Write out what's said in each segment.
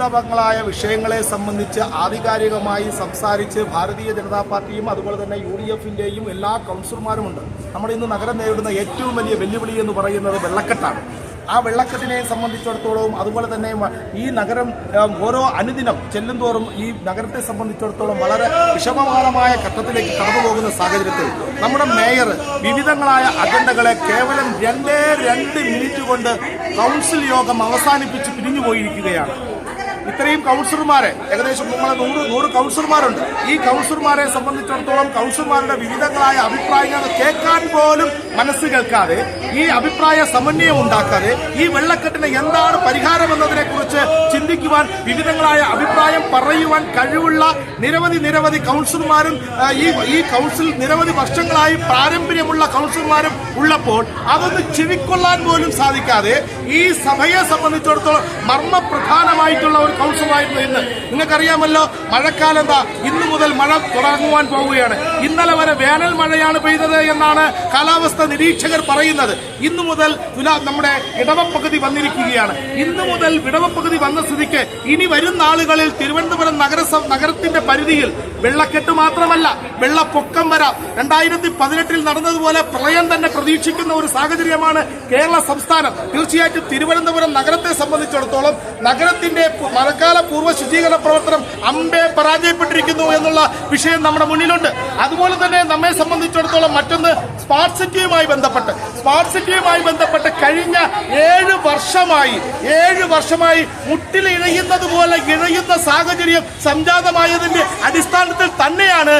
വിവിധങ്ങളായ വിഷയങ്ങളെ സംബന്ധിച്ച് ആധികാരികമായി സംസാരിച്ച് ഭാരതീയ ജനതാ പാർട്ടിയും അതുപോലെ തന്നെ യു ഡി എഫിന്റെയും എല്ലാ കൗൺസിലർമാരുമുണ്ട്. നമ്മുടെ ഇന്ന് നഗരം നേരിടുന്ന ഏറ്റവും വലിയ വെല്ലുവിളി എന്ന് പറയുന്നത് വെള്ളക്കെട്ടാണ്. ആ വെള്ളക്കെട്ടിനെ സംബന്ധിച്ചിടത്തോളം അതുപോലെ തന്നെ ഈ നഗരം ഓരോ അനുദിനം ചെല്ലുന്തോറും ഈ നഗരത്തെ സംബന്ധിച്ചിടത്തോളം വളരെ വിഷമകരമായ ഘട്ടത്തിലേക്ക് കടന്നുപോകുന്ന സാഹചര്യത്തിൽ നമ്മുടെ മേയർ വിവിധങ്ങളായ അജണ്ടകളെ കേവലം രണ്ടേ രണ്ട് മിനിറ്റ് കൊണ്ട് കൗൺസിൽ യോഗം അവസാനിപ്പിച്ച് പിരിഞ്ഞു പോയിരിക്കുകയാണ് ഇത്രയും കൗൺസിലർമാരെ ഏകദേശം നമ്മളെ നൂറ് നൂറ് കൗൺസിലർമാരുണ്ട്. ഈ കൗൺസിലർമാരെ സംബന്ധിച്ചിടത്തോളം കൗൺസിലർമാരുടെ വിവിധങ്ങളായ അഭിപ്രായങ്ങൾ കേൾക്കാൻ പോലും മനസ്സ് കേൾക്കാതെ ഈ അഭിപ്രായ സമന്വയം ഉണ്ടാക്കാതെ ഈ വെള്ളക്കെട്ടിന് എന്താണ് പരിഹാരം എന്നതിനെ കുറിച്ച് ചിന്തിക്കുവാൻ വിവിധങ്ങളായ അഭിപ്രായം പറയുവാൻ കഴിവുള്ള നിരവധി നിരവധി കൗൺസിലർമാരും ഈ ഈ കൗൺസിൽ നിരവധി വർഷങ്ങളായി പാരമ്പര്യമുള്ള കൗൺസിലർമാരും ഉള്ളപ്പോൾ അതൊന്ന് ചെവിക്കൊള്ളാൻ പോലും സാധിക്കാതെ ഈ സഭയെ സംബന്ധിച്ചിടത്തോളം മർമ്മപ്രധാനമായിട്ടുള്ള ഒരു കൗൺസിലായിരുന്നു ഇന്ന്. നിങ്ങൾക്കറിയാമല്ലോ മഴക്കാലം ഇന്നു മുതൽ മഴ തുടങ്ങുവാൻ പോവുകയാണ്. ഇന്നലെ വരെ വേനൽ മഴയാണ് പെയ്തത് എന്നാണ് കാലാവസ്ഥ നിരീക്ഷകർ പറയുന്നത്. ഇന്നു മുതൽ നമ്മുടെ ഇടവപ്പകുതി വന്നിരിക്കുകയാണ്. ഇന്നു മുതൽ വിടവപ്പകുതി വന്ന സ്ഥിതിക്ക് ഇനി വരുന്ന നാളുകളിൽ തിരുവനന്തപുരം നഗരസഭ നഗരത്തിന്റെ പരിധിയിൽ വെള്ളക്കെട്ട് മാത്രമല്ല വെള്ളപ്പൊക്കം വരാം. രണ്ടായിരത്തി പതിനെട്ടിൽ നടന്നതുപോലെ പ്രളയം തന്നെ പ്രതീക്ഷിക്കുന്ന ഒരു സാഹചര്യമാണ് കേരള സംസ്ഥാനം. തീർച്ചയായിട്ടും തിരുവനന്തപുരം നഗരത്തെ സംബന്ധിച്ചിടത്തോളം നഗരത്തിന്റെ മഴക്കാല പൂർവ ശുചീകരണ പ്രവർത്തനം അമ്പേ പരാജയപ്പെട്ടിരിക്കുന്നു എന്നുള്ള വിഷയം നമ്മുടെ മുന്നിലുണ്ട്. അതുപോലെ തന്നെ നമ്മെ സംബന്ധിച്ചിടത്തോളം മറ്റൊന്ന് സ്മാർട്ട് സിറ്റിയുമായി ബന്ധപ്പെട്ട്. സ്മാർട്ട് സിറ്റിയുമായി ബന്ധപ്പെട്ട് കഴിഞ്ഞ ഏഴ് വർഷമായി ഏഴ് വർഷമായി മുട്ടിൽ ഇഴയുന്നത് പോലെ ഇഴയുന്ന സാഹചര്യം സംജാതമായതിന്റെ അടിസ്ഥാനത്തിൽ തന്നെയാണ്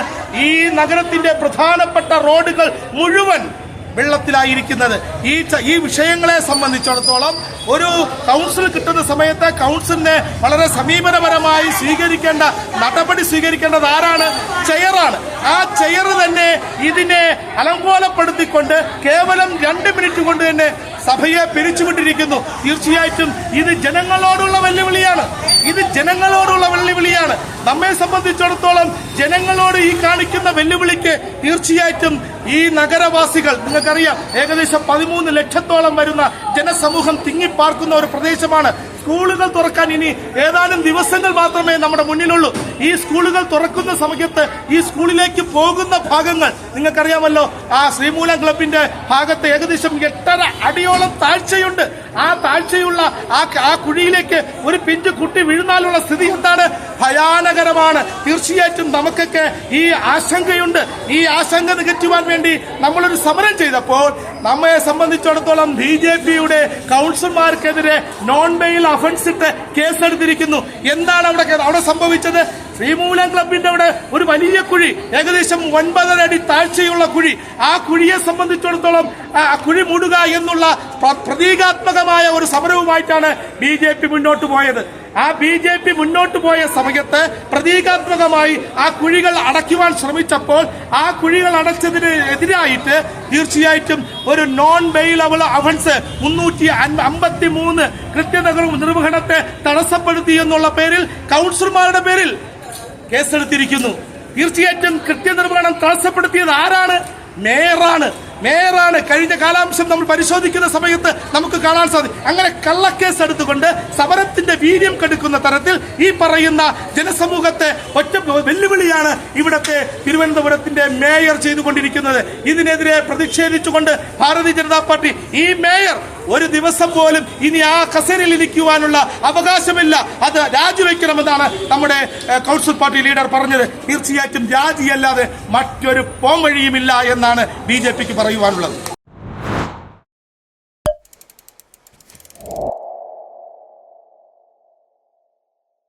ഈ നഗരത്തിന്റെ പ്രധാനപ്പെട്ട റോഡുകൾ മുഴുവൻ വെള്ളത്തിലായിരിക്കുന്നത്. ഈ ഈ വിഷയങ്ങളെ സംബന്ധിച്ചിടത്തോളം ഒരു കൗൺസിൽ കിട്ടുന്ന സമയത്ത് കൗൺസിലിനെ വളരെ സമീപനപരമായി സ്വീകരിക്കേണ്ട നടപടി സ്വീകരിക്കേണ്ടത് ആരാണ്? ചെയറാണ് ആ ചെയർ തന്നെ ഇതിനെ അലങ്കോലപ്പെടുത്തിക്കൊണ്ട് കേവലം രണ്ട് മിനിറ്റ് കൊണ്ട് തന്നെ സഭയെ പിരിച്ചുവിട്ടിരിക്കുന്നു. തീർച്ചയായിട്ടും ഇത് ജനങ്ങളോടുള്ള വെല്ലുവിളിയാണ്. ഇത് ജനങ്ങളോടുള്ള വെല്ലുവിളിയാണ്. നമ്മെ സംബന്ധിച്ചിടത്തോളം ജനങ്ങളോട് ഈ കാണിക്കുന്ന വെല്ലുവിളിക്ക് തീർച്ചയായിട്ടും ഈ നഗരവാസികൾ നിങ്ങൾക്കറിയാം ഏകദേശം പതിമൂന്ന് ലക്ഷത്തോളം വരുന്ന ജനസമൂഹം തിങ്ങിപ്പാർക്കുന്ന ഒരു പ്രദേശമാണ് സ്കൂളുകൾ തുറക്കാൻ ഇനി ഏതാനും ദിവസങ്ങൾ മാത്രമേ നമ്മുടെ മുന്നിലുള്ളൂ. ഈ സ്കൂളുകൾ തുറക്കുന്ന സമയത്ത് ഈ സ്കൂളിലേക്ക് പോകുന്ന ഭാഗങ്ങൾ നിങ്ങൾക്കറിയാമല്ലോ ആ ശ്രീമൂലം ക്ലബിന്റെ ഭാഗത്ത് ഏകദേശം എട്ടര അടിയോളം താഴ്ചയുണ്ട്. ആ താഴ്ചയുള്ള ആ ആ കുഴിയിലേക്ക് ഒരു പിഞ്ച് കുട്ടി വീഴുന്നാലുള്ള സ്ഥിതി എന്താണ്? ഭയാനകരമാണ്. തീർച്ചയായിട്ടും നമുക്കൊക്കെ ഈ ആശങ്കയുണ്ട്. ഈ ആശങ്ക നികറ്റുവാൻ വേണ്ടി നമ്മളൊരു സമരം ചെയ്തപ്പോൾ നമ്മെ സംബന്ധിച്ചിടത്തോളം ബി ജെ പിയുടെ കൗൺസിലർമാർക്കെതിരെ നോൺ ബെയിൽ അഫൻസ് ഇട്ട് കേസെടുത്തിരിക്കുന്നു. എന്താണ് അവിടെ അവിടെ സംഭവിച്ചത്? ശ്രീമൂലം ക്ലബിന്റെ അവിടെ ഒരു വലിയ കുഴി ഏകദേശം ഒൻപതര അടി താഴ്ചയുള്ള കുഴി. ആ കുഴിയെ സംബന്ധിച്ചിടത്തോളം ആ കുഴി മൂടുക എന്നുള്ള പ്ര- പ്രതീകാത്മകമായ ഒരു സമരവുമായിട്ടാണ് ബി ജെ പി മുന്നോട്ട് പോയത്. ആ ബി ജെ പി മുന്നോട്ട് പോയ സമയത്ത് പ്രതീകാത്മകമായി ആ കുഴികൾ അടയ്ക്കുവാൻ ശ്രമിച്ചപ്പോൾ ആ കുഴികൾ അടച്ചതിന് എതിരായിട്ട് തീർച്ചയായിട്ടും ഒരു നോൺ ബെയിലബിൾ അഫൻസ് മുന്നൂറ്റി അമ്പത്തി മൂന്ന് കൃത്യതകൾ നിർവഹണത്തെ തടസ്സപ്പെടുത്തി എന്നുള്ള പേരിൽ കൗൺസിലർമാരുടെ പേരിൽ കേസെടുത്തിരിക്കുന്നു. തീർച്ചയായിട്ടും കൃത്യനിർവഹണം തടസ്സപ്പെടുത്തിയത് ആരാണ്? മേയറാണ്. മേയറാണ് കഴിഞ്ഞ കാലാംശം നമ്മൾ പരിശോധിക്കുന്ന സമയത്ത് നമുക്ക് കാണാൻ സാധിക്കും. അങ്ങനെ കള്ളക്കേസ് എടുത്തുകൊണ്ട് സമരത്തിന്റെ വീര്യം കെടുക്കുന്ന തരത്തിൽ ഈ പറയുന്ന ജനസമൂഹത്തെ ഒറ്റ വെല്ലുവിളിയാണ് ഇവിടത്തെ തിരുവനന്തപുരത്തിന്റെ മേയർ ചെയ്തുകൊണ്ടിരിക്കുന്നത്. ഇതിനെതിരെ പ്രതിഷേധിച്ചുകൊണ്ട് ഭാരതീയ ജനതാ പാർട്ടി ഈ മേയർ ഒരു ദിവസം പോലും ഇനി ആ കസേരയിൽ ഇരിക്കുവാനുള്ള അവകാശമില്ല. അത് രാജിവെക്കണമെന്നാണ് നമ്മുടെ കൗൺസിൽ പാർട്ടി ലീഡർ പറഞ്ഞത്. തീർച്ചയായിട്ടും രാജിയല്ലാതെ മറ്റൊരു പോംവഴിയുമില്ല എന്നാണ് ബി ജെ പിക്ക് you want love.